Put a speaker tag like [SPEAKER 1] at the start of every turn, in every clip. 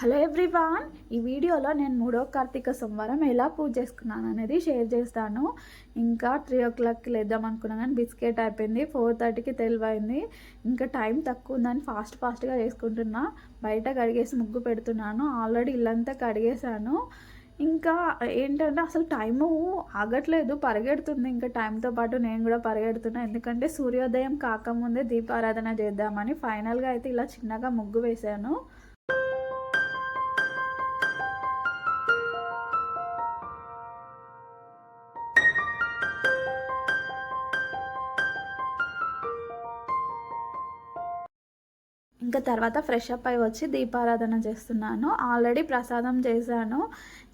[SPEAKER 1] Hello everyone ఈ వీడియోలో నేను మూడో కార్తీక సోమవారం ఎలా పూజ చేసుకున్నాను అనేది షేర్ చేస్తాను. ఇంకా త్రీ ఓ క్లాక్కి లేద్దాం అనుకున్నాను కానీ బిస్కెట్ అయిపోయింది ఫోర్ థర్టీకి తెలివైంది. ఇంకా టైం తక్కువ ఉందని ఫాస్ట్ ఫాస్ట్గా చేసుకుంటున్నా. బయట కడిగేసి ముగ్గు పెడుతున్నాను ఆల్రెడీ ఇల్లంతా కడిగేశాను. ఇంకా ఏంటంటే అసలు టైము ఆగట్లేదు పరిగెడుతుంది. ఇంకా టైంతో పాటు నేను కూడా పరిగెడుతున్నా. ఎందుకంటే సూర్యోదయం కాకముందే దీపారాధన చేద్దామని ఫైనల్గా అయితే ఇలా చిన్నగా ముగ్గు వేశాను. ఇంకా తర్వాత ఫ్రెష్ అప్ అయి వచ్చి దీపారాధన చేస్తున్నాను. ఆల్రెడీ ప్రసాదం చేశాను.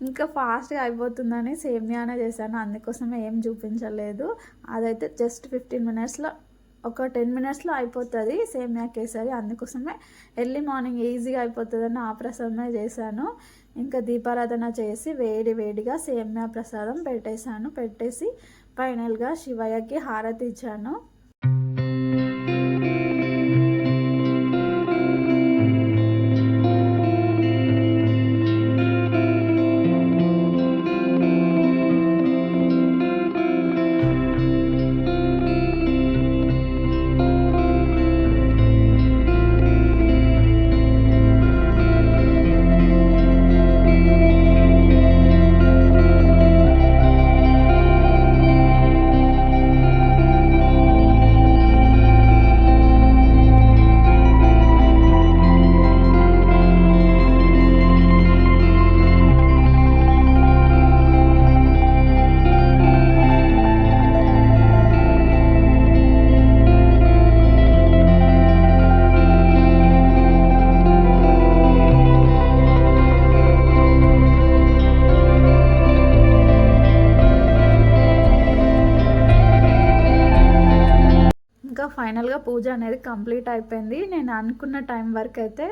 [SPEAKER 1] ఇంకా ఫాస్ట్గా అయిపోతుందని సేమ్యానే చేశాను. అందుకోసమే ఏం చూపించలేదు. అదైతే జస్ట్ ఫిఫ్టీన్ మినిట్స్లో ఒక టెన్ మినిట్స్లో అయిపోతుంది సేమ్యా కేసరి. అందుకోసమే ఎర్లీ మార్నింగ్ ఈజీగా అయిపోతుందని ఆ ప్రసాదమే చేశాను. ఇంకా దీపారాధన చేసి వేడి వేడిగా సేమ్యా ప్రసాదం పెట్టేశాను. పెట్టేసి ఫైనల్గా శివయ్యకి హారతి ఇచ్చాను. ఫైనల్గా పూజ అనేది కంప్లీట్ అయిపోయింది. నేను అనుకున్న టైం వరకు అయితే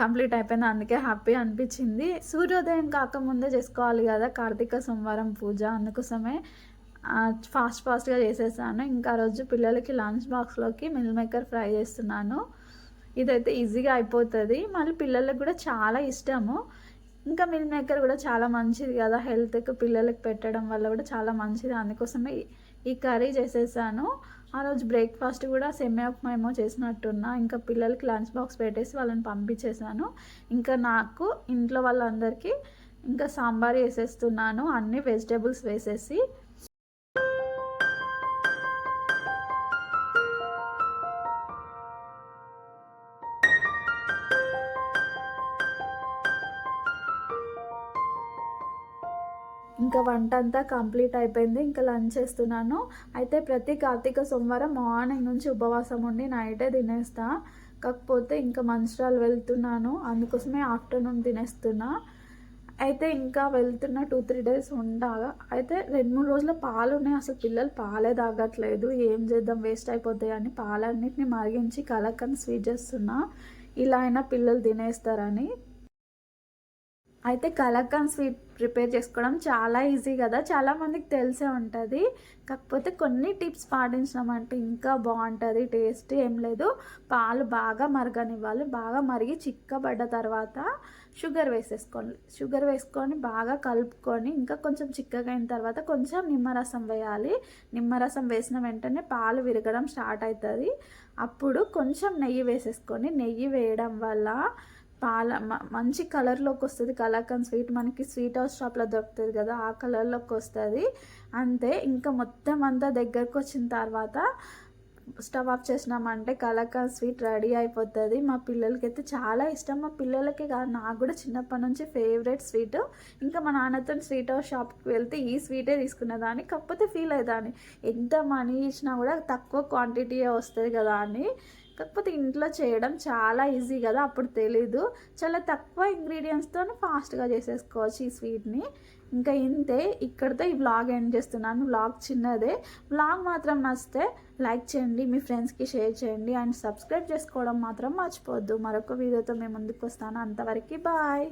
[SPEAKER 1] కంప్లీట్ అయిపోయింది. అందుకే హ్యాపీ అనిపించింది. సూర్యోదయం కాకముందే చేసుకోవాలి కదా కార్తీక సోమవారం పూజ అందుకోసమే ఫాస్ట్ ఫాస్ట్గా చేసేసాను. ఇంకా రోజు పిల్లలకి లంచ్ బాక్స్లోకి మిల్ మేకర్ ఫ్రై చేస్తున్నాను. ఇదైతే ఈజీగా అయిపోతుంది. మళ్ళీ పిల్లలకు కూడా చాలా ఇష్టము. ఇంకా మిల్ మేకర్ కూడా చాలా మంచిది కదా హెల్త్కి పిల్లలకి పెట్టడం వల్ల కూడా చాలా మంచిది. అందుకోసమే ఈ కర్రీ చేసేసాను. ఆ రోజు బ్రేక్ఫాస్ట్ కూడా సెమ్మె ఉప్మా చేసినట్టున్నా. ఇంకా పిల్లలకి లంచ్ బాక్స్ పెట్టేసి వాళ్ళని పంపించేసాను. ఇంకా నాకు ఇంట్లో వాళ్ళందరికీ ఇంకా సాంబార్ వేసేస్తున్నాను. అన్ని వెజిటేబుల్స్ వేసేసి ఇంకా వంట అంతా కంప్లీట్ అయిపోయింది. ఇంకా లంచ్ చేస్తున్నాను. అయితే ప్రతి కార్తీక సోమవారం మార్నింగ్ నుంచి ఉపవాసం ఉండి నైటే తినేస్తా. కాకపోతే ఇంకా మంచిరాలు వెళ్తున్నాను. అందుకోసమే ఆఫ్టర్నూన్ తినేస్తున్నా. అయితే ఇంకా వెళ్తున్న టూ త్రీ డేస్ ఉండగా అయితే రెండు మూడు రోజుల పాలు ఉన్నాయి అసలు పిల్లలు పాలే తాగట్లేదు. ఏం చేద్దాం? వేస్ట్ అయిపోతాయి అని పాలన్నింటినీ మరిగించి కలకని స్వీట్ చేస్తున్నా. ఇలా అయినా పిల్లలు తినేస్తారని. అయితే కలకాన్ స్వీట్ ప్రిపేర్ చేసుకోవడం చాలా ఈజీ కదా. చాలామందికి తెలిసే ఉంటుంది. కాకపోతే కొన్ని టిప్స్ పాటించినామంటే ఇంకా బాగుంటుంది టేస్ట్ ఏం లేదు. పాలు బాగా మరగనివ్వాలి. బాగా మరిగి చిక్కబడ్డ తర్వాత షుగర్ వేసేసుకోండి. షుగర్ వేసుకొని బాగా కలుపుకొని ఇంకా కొంచెం చిక్కగా అయిన తర్వాత కొంచెం నిమ్మరసం వేయాలి. నిమ్మరసం వేసిన వెంటనే పాలు విరగడం స్టార్ట్ అవుతుంది అప్పుడు కొంచెం నెయ్యి వేసేసుకొని నెయ్యి వేయడం వల్ల పాల మంచి కలర్లోకి వస్తుంది. కలాకండ్ స్వీట్ మనకి స్వీట్ హౌస్ షాప్లో దొరుకుతుంది కదా ఆ కలర్లోకి వస్తుంది. అంతే ఇంకా మొత్తం అంతా దగ్గరకు వచ్చిన తర్వాత స్టవ్ ఆఫ్ చేసినామంటే కలాకండ్ స్వీట్ రెడీ అయిపోతుంది. మా పిల్లలకి అయితే చాలా ఇష్టం. మా పిల్లలకి కాదు నాకు కూడా చిన్నప్పటి నుంచి ఫేవరెట్ స్వీట్. ఇంకా మా నాన్నతో స్వీట్ హౌస్ షాప్కి వెళ్తే ఈ స్వీటే తీసుకునేదాన్ని. కాకపోతే ఫీల్ అయ్యేదాన్ని. ఎంత మనీ ఇచ్చినా కూడా తక్కువ క్వాంటిటీయే వస్తుంది కదా అని. కాకపోతే ఇంట్లో చేయడం చాలా ఈజీ కదా అప్పుడు తెలీదు. చాలా తక్కువ ఇంగ్రీడియంట్స్తో ఫాస్ట్గా చేసేసుకోవచ్చు ఈ స్వీట్ని ఇంకా ఇంతే ఇక్కడితో ఈ వ్లాగ్ ఎండ్ చేస్తున్నాను. వ్లాగ్ చిన్నదే. వ్లాగ్ మాత్రం నచ్చితే లైక్ చేయండి మీ ఫ్రెండ్స్కి షేర్ చేయండి అండ్ సబ్స్క్రైబ్ చేసుకోవడం మాత్రం మర్చిపోవద్దు. మరొక వీడియోతో మేము ముందుకు వస్తాను. అంతవరకు బాయ్